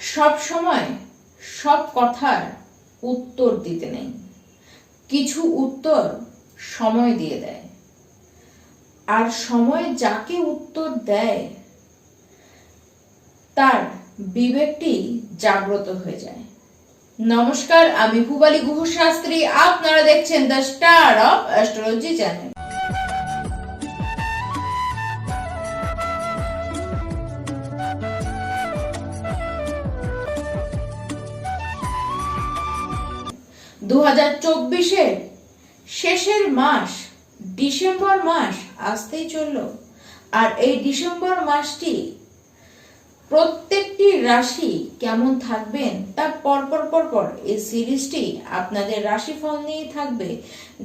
সব সময় সব কথার উত্তর দিতে নেই। কিছু উত্তর সময় দিয়ে দেয়। আর সময় যাকে উত্তর দেয়, তার বিবেকটি জাগ্রত হয়ে যায়। নমস্কার, আমি ভুবালী গুহ শাস্ত্রী আপনারা দেখছেন the star of astrology channel. দু হাজার চব্বিশের শেষের মাস, ডিসেম্বর মাস আসতেই চলল। আর এই ডিসেম্বর মাসটি প্রত্যেকটি রাশি কেমন থাকবেন তার পরপর পরপর এই সিরিজটি আপনাদের রাশিফল নিয়ে থাকবে।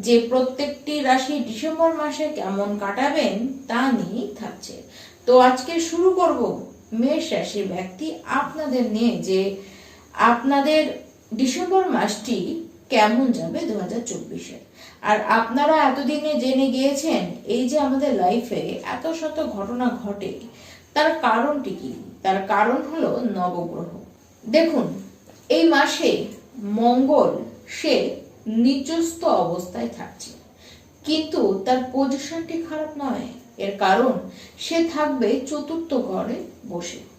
যে প্রত্যেকটি রাশি ডিসেম্বর মাসে কেমন কাটাবেন তা নিয়েই থাকছে। তো আজকে শুরু করব মেষ রাশির ব্যক্তি আপনাদের নিয়ে যে আপনাদের ডিসেম্বর মাসটি কেমন যাবে দু হাজার চব্বিশে? আর আপনারা এতদিনে জেনে গিয়েছেন, এই যে আমাদের লাইফে এত শত ঘটনা ঘটে, তার কারণটি কি? তার কারণ হলো নবগ্রহ। দেখুন, এই মাসে মঙ্গল, সে নিচস্থ অবস্থায় থাকছে। কিন্তু তার পজিশনটি খারাপ নয়। এর কারণ, সে থাকবে চতুর্থ ঘরে বসে।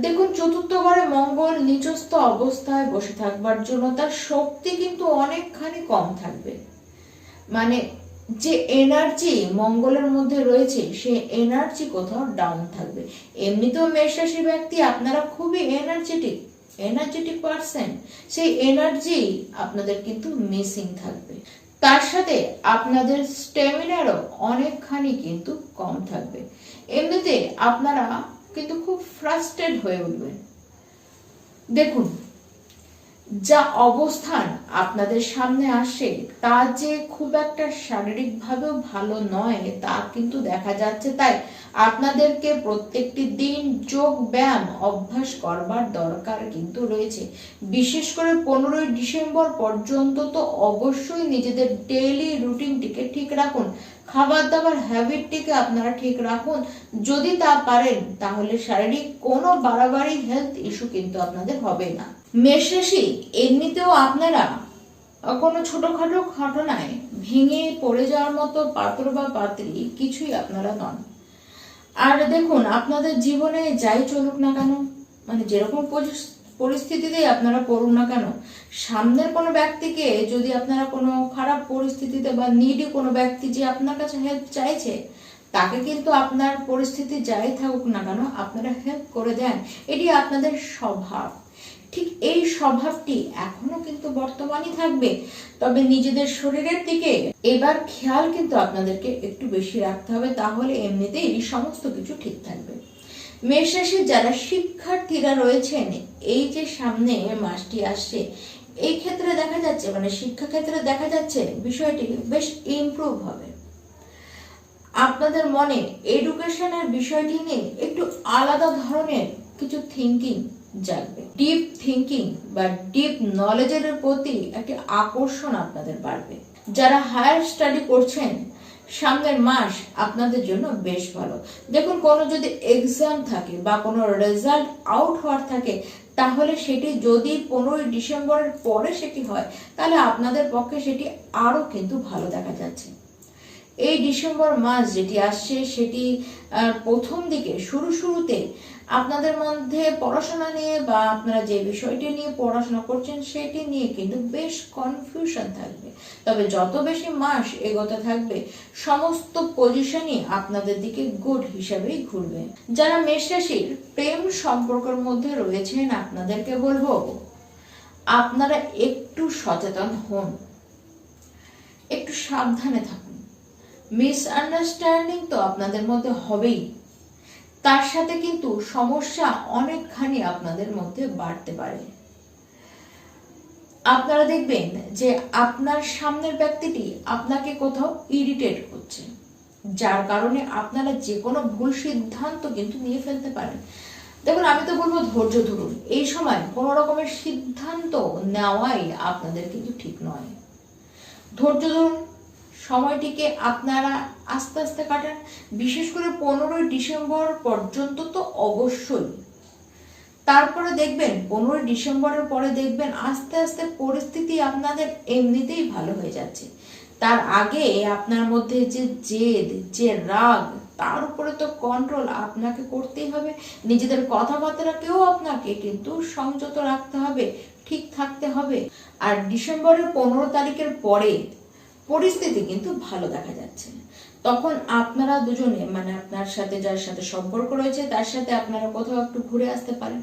দেখুন, চতুর্থ ঘরে মঙ্গল নিচস্থ অবস্থায় বসে থাকবার জন্য তার শক্তি কিন্তু অনেকখানি কম থাকবে। মানে যে এনার্জি মঙ্গলের মধ্যে রয়েছে, সে এনার্জি কোথাও ডাউন থাকবে। এমনিতেও মেষ ব্যক্তি আপনারা খুবই এনার্জেটিক এনার্জেটিক পার্সন সেই এনার্জি আপনাদের কিন্তু মিসিং থাকবে। তার সাথে আপনাদের স্টেমিনারও অনেকখানি কিন্তু কম থাকবে। এমনিতে আপনারা কিন্তু খুব ফ্রাস্ট্রেট হয়ে উঠবেন দেখুন, যা অবস্থান আপনাদের সামনে আসে, তা যে খুব একটা শারীরিকভাবেও ভালো নয়, তা কিন্তু দেখা যাচ্ছে। তাই আপনাদেরকে প্রত্যেকটি দিন যোগ ব্যায়াম অভ্যাস করবার দরকার কিন্তু রয়েছে। বিশেষ করে পনেরোই ডিসেম্বর পর্যন্ত তো অবশ্যই নিজেদের ডেইলি রুটিনটিকে ঠিক রাখুন। খাবার দাবার হ্যাবিটটিকে আপনারা ঠিক রাখুন। যদি তা পারেন, তাহলে শারীরিক কোনো বাড়াবাড়ি হেলথ ইস্যু কিন্তু আপনাদের হবে না। মেষ রাশি, এমনিতেও আপনারা কোনো ছোটখাটো ঘটনায় ভেঙে পড়ে যাওয়ার মতো পাত্র বা পাত্রী কিছুই আপনারা নন। আর দেখুন, আপনাদের জীবনে যাই চলুক না কেন মানে যেরকম পরিস্থিতিতেই আপনারা করুন না কেন? সামনের কোনো ব্যক্তিকে যদি আপনারা কোনো খারাপ পরিস্থিতিতে বা নিডি কোনো ব্যক্তি যে আপনার কাছে হেল্প চাইছে, তাকে কিন্তু আপনার পরিস্থিতি যাই থাকুক না কেন, আপনারা হেল্প করে দেন। এটি আপনাদের স্বভাব। ঠিক এই স্বভাবটি এখনও কিন্তু বর্তমানই থাকবে। তবে নিজেদের শরীরের দিকে এবার খেয়াল কিন্তু আপনাদেরকে একটু বেশি রাখতে হবে, তাহলে এমনিতেই সমস্ত কিছু ঠিক থাকবে। মেষ রাশির যারা শিক্ষার্থীরা রয়েছেন, এই যে সামনে মাসটি আসছে, এই ক্ষেত্রে দেখা যাচ্ছে মানে শিক্ষা ক্ষেত্রে দেখা যাচ্ছে বিষয়টি বেশ ইমপ্রুভ হবে। আপনাদের মনে এডুকেশনের বিষয়টি নিয়ে একটু আলাদা ধরনের কিছু থিঙ্কিং জাগবে। ডিপ থিঙ্কিং বা ডিপ নলেজের প্রতি একটি আকর্ষণ আপনাদের বাড়বে। যারা হায়ার স্টাডি করছেন সামনের মাস আপনাদের জন্য বেশ ভালো। দেখুন, কোনো যদি এক্সাম থাকে বা কোনো রেজাল্ট আউট হওয়ার থাকে, তাহলে সেটি যদি পনেরোই ডিসেম্বরের পরে সেটি হয়, তাহলে আপনাদের পক্ষে সেটি আরও কিন্তু ভালো দেখা যাচ্ছে। এই ডিসেম্বর মাস যেটি আসছে, সেটি প্রথম দিকে, শুরু শুরুতে আপনাদের মধ্যে পড়াশোনা নিয়ে বা আপনারা যে বিষয়টি নিয়ে পড়াশোনা করছেন, সেটি নিয়ে কিন্তু বেশ কনফিউশন থাকবে। তবে যত বেশি মাস এগোতে থাকবে, সমস্ত পজিশনই আপনাদের দিকে গুড হিসাবেই ঘুরবে। যারা মেষ রাশির, প্রেম সম্পর্কের মধ্যে রয়েছেন, আপনাদেরকে বলব, আপনারা একটু সচেতন হন। একটু সাবধানে থাকুন। মিসআন্ডারস্ট্যান্ডিং তো আপনাদের মধ্যে হবেই। তার সাথে কিন্তু সমস্যা অনেকখানি আপনাদের মধ্যে বাড়তে পারে। আপনারা দেখবেন যে আপনার সামনের ব্যক্তিটি আপনাকে কোথাও ইরিটেট করছে, যার কারণে আপনারা যে কোনো ভুল সিদ্ধান্ত কিন্তু নিয়ে ফেলতে পারেন। দেখুন, আমি তো বলব ধৈর্য ধরুন। এই সময় কোনো রকমের সিদ্ধান্ত নেওয়াই আপনাদের কিন্তু ঠিক নয়। ধৈর্য ধরুন সময়টিকে আপনারা আস্তে আস্তে কাটান। বিশেষ করে পনেরোই ডিসেম্বর পর্যন্ত তো অবশ্যই। তারপরে দেখবেন, পনেরোই ডিসেম্বরের পরে দেখবেন আস্তে আস্তে পরিস্থিতি আপনাদের এমনিতেই ভালো হয়ে যাচ্ছে। তার আগে আপনার মধ্যে যে জেদ, যে রাগ, তার উপরে তো কন্ট্রোল আপনাকে করতেই হবে। নিজেদের কথাবার্তাকেও আপনাকে কিন্তু সংযত রাখতে হবে, ঠিক থাকতে হবে। আর ডিসেম্বরের পনেরো তারিখের পরে পরিস্থিতি কিন্তু ভালো দেখা যাচ্ছে তখন আপনারা দুজনে মানে আপনার সাথে যার সাথে সম্পর্ক রয়েছে, তার সাথে আপনারা কোথাও একটু ঘুরে আসতে পারেন।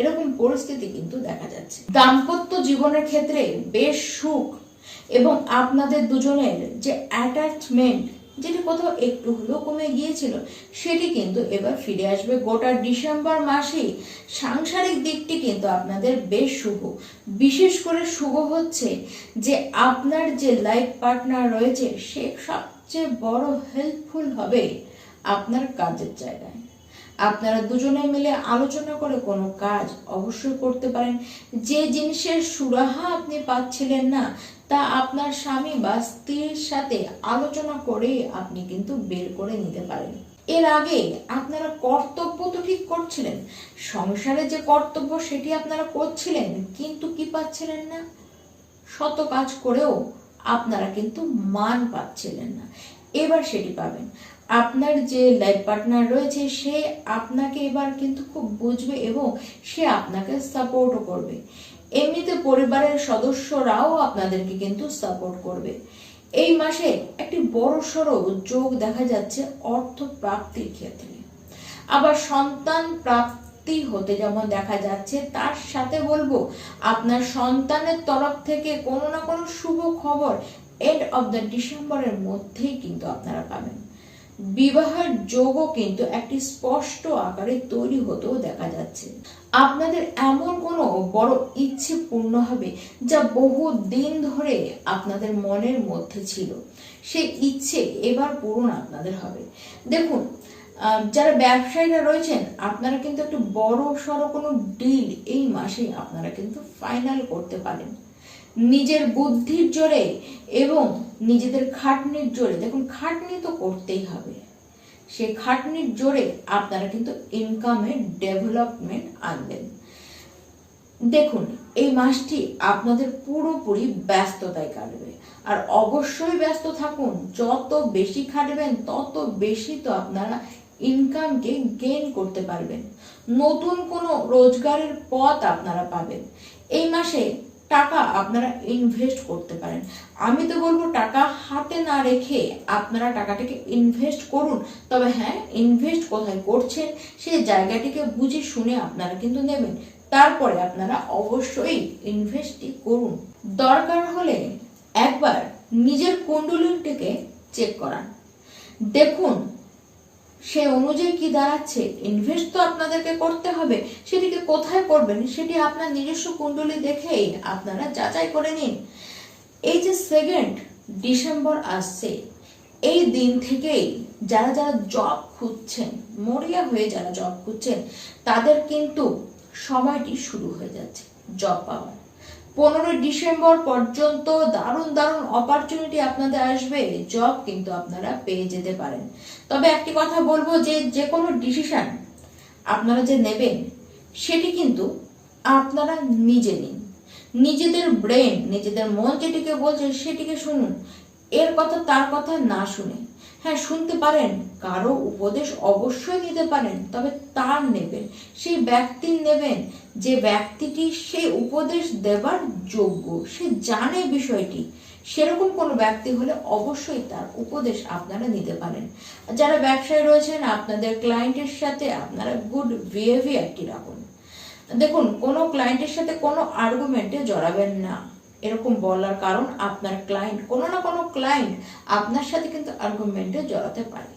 এরকম পরিস্থিতি কিন্তু দেখা যাচ্ছে। দাম্পত্য জীবনের ক্ষেত্রে বেশ সুখ এবং আপনাদের দুজনের যে অ্যাটাচমেন্ট যেটি কোথাও একটু হলেও কমে গিয়েছিল, সেটি কিন্তু এবার ফিরে আসবে গোটা ডিসেম্বর মাসেই। সাংসারিক দিকটি কিন্তু আপনাদের বেশ শুভ। বিশেষ করে শুভ হচ্ছে যে আপনার যে লাইফ পার্টনার রয়েছে, সে সবচেয়ে বড় হেল্পফুল হবে আপনার কাজের জায়গায়। আপনারা দুজনে মিলে আলোচনা করে কোনো কাজ অবশ্যই করতে পারেন। যে জিনিসের সুরাহা আপনি পাচ্ছিলেন না তা আপনার স্বামী বা স্ত্রীর সাথে আলোচনা করে আপনি কিন্তু বের করে নিতে পারেন। এর আগে আপনারা কর্তব্য তো ঠিক করছিলেন, সংসারে যে কর্তব্য সেটি আপনারা করছিলেন, কিন্তু কি পাচ্ছিলেন না? শত কাজ করেও আপনারা কিন্তু মান পাচ্ছিলেন না। এবার সেটি পাবেন। আপনার যে লাইফ পার্টনার রয়েছে, সে আপনাকে এবার কিন্তু খুব বুঝবে এবং সে আপনাকে সাপোর্টও করবে। এমনিতে পরিবারের সদস্যরাও আপনাদেরকে কিন্তু সাপোর্ট করবে। এই মাসে একটি বড় সড়ো যোগ দেখা যাচ্ছে অর্থ প্রাপ্তির ক্ষেত্রে। আবার সন্তান প্রাপ্তি হতে যেমন দেখা যাচ্ছে, তার সাথে বলব, আপনার সন্তানের তরফ থেকে কোনো না কোনো শুভ খবর এন্ড অফ দ্য ডিসেম্বরের মধ্যেই কিন্তু আপনারা পাবেন। বিবাহের যোগও কিন্তু একটি স্পষ্ট আকারে তৈরি হতেও দেখা যাচ্ছে। আপনাদের এমন কোনো বড় ইচ্ছে পূর্ণ হবে যা বহু দিন ধরে আপনাদের মনের মধ্যে ছিল। সেই ইচ্ছে এবার পূরণ আপনাদের হবে। দেখুন যারা ব্যবসায়ীরা রয়েছেন, আপনারা কিন্তু একটু বড় সড়ো কোনো ডিল এই মাসে আপনারা কিন্তু ফাইনাল করতে পারেন। নিজের বুদ্ধির জোরে এবং নিজেদের খাটনির জোরে। দেখুন, খাটনি তো করতেই হবে। সেই খাটনির জোরে আপনারা কিন্তু ইনকামের ডেভেলপমেন্ট আনবেন। দেখুন, এই মাসটি আপনাদের পুরোপুরি ব্যস্ততায় কাটবে। আর অবশ্যই ব্যস্ত থাকুন। যত বেশি খাটবেন, তত বেশি তো আপনারা ইনকামকে গেইন করতে পারবেন। নতুন কোনো রোজগারের পথ আপনারা পাবেন। এই মাসে টাকা আপনারা ইনভেস্ট করতে পারেন। আমি তো বলব টাকা হাতে না রেখে আপনারা টাকাটাকে ইনভেস্ট করুন। তবে হ্যাঁ ইনভেস্ট কোথায় করছেন সেই জায়গাটিকে বুঝে শুনে আপনারা কিন্তু নেবেন। তারপরে আপনারা অবশ্যই ইনভেস্টই করুন। দরকার হলে একবার নিজের কুণ্ডলিটিকে চেক করান। দেখুন সে অনুযায়ী কি দাঁড়াচ্ছে? ইনভেস্ট তো আপনাদেরকে করতে হবে। সেটিকে কোথায় করবেন? সেটি আপনার নিজস্ব কুণ্ডলী দেখেই আপনারা যাচাই করে নিন। এই যে সেকেন্ড ডিসেম্বর আসছে, এই দিন থেকেই যারা যারা জব খুঁজছেন, মরিয়া হয়ে যারা জব খুঁজছেন, তাদের কিন্তু সময়টি শুরু হয়ে যাচ্ছে জব পাওয়ার। পনেরোই ডিসেম্বর পর্যন্ত দারুণ দারুণ অপরচুনিটি আপনাদের আসবে জব কিন্তু আপনারা পেয়ে যেতে পারেন। তবে একটি কথা বলব যে যে কোনো ডিসিশান আপনারা যে নেবেন, সেটি কিন্তু আপনারা নিজে নিন। নিজেদের ব্রেন নিজেদের মন যেটিকে বলছে সেটিকে শুনুন। এর কথা তার কথা না শুনে হ্যাঁ শুনতে পারেন। কারও উপদেশ অবশ্যই নিতে পারেন, তবে তার নেবেন, সেই ব্যক্তির নেবেন। যে ব্যক্তিটি সেই উপদেশ দেবার যোগ্য, সে জানে বিষয়টি। সেরকম কোনো ব্যক্তি হলে অবশ্যই তার উপদেশ আপনারা নিতে পারেন। যারা ব্যবসায়ী রয়েছেন, আপনাদের ক্লায়েন্টের সাথে আপনারা গুড বিহেভিয়ারটি রাখুন। দেখুন, কোনো ক্লায়েন্টের সাথে কোনো আর্গুমেন্টে জড়াবেন না। এরকম বলার কারণ আপনার ক্লায়েন্ট কোনো না কোনো ক্লায়েন্ট আপনার সাথে কিন্তু আর্গুমেন্টে জড়াতে পারে।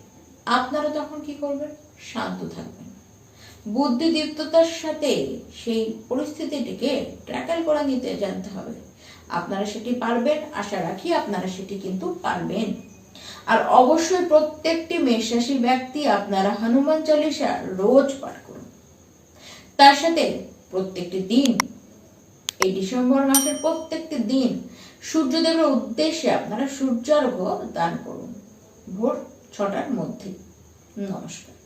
আপনারা তখন কি করবেন? শান্ত থাকবেন। বুদ্ধিদীপ্ততার সাথে সেই পরিস্থিতিটিকে ট্র্যাকেল করে নিতে জানতে হবে। আপনারা সেটি পারবেন, আশা রাখি আপনারা সেটি কিন্তু পারবেন। আর অবশ্যই প্রত্যেকটি মেষরাশি ব্যক্তি আপনারা হনুমান চালিসা রোজ পাঠ করুন। তার সাথে প্রত্যেকটি দিন এই ডিসেম্বর মাসের প্রত্যেকটি দিন সূর্যদেবের উদ্দেশ্যে আপনারা সূর্যার্ঘ্য দান করুন। ভোর ছটার মধ্যে। নমস্কার।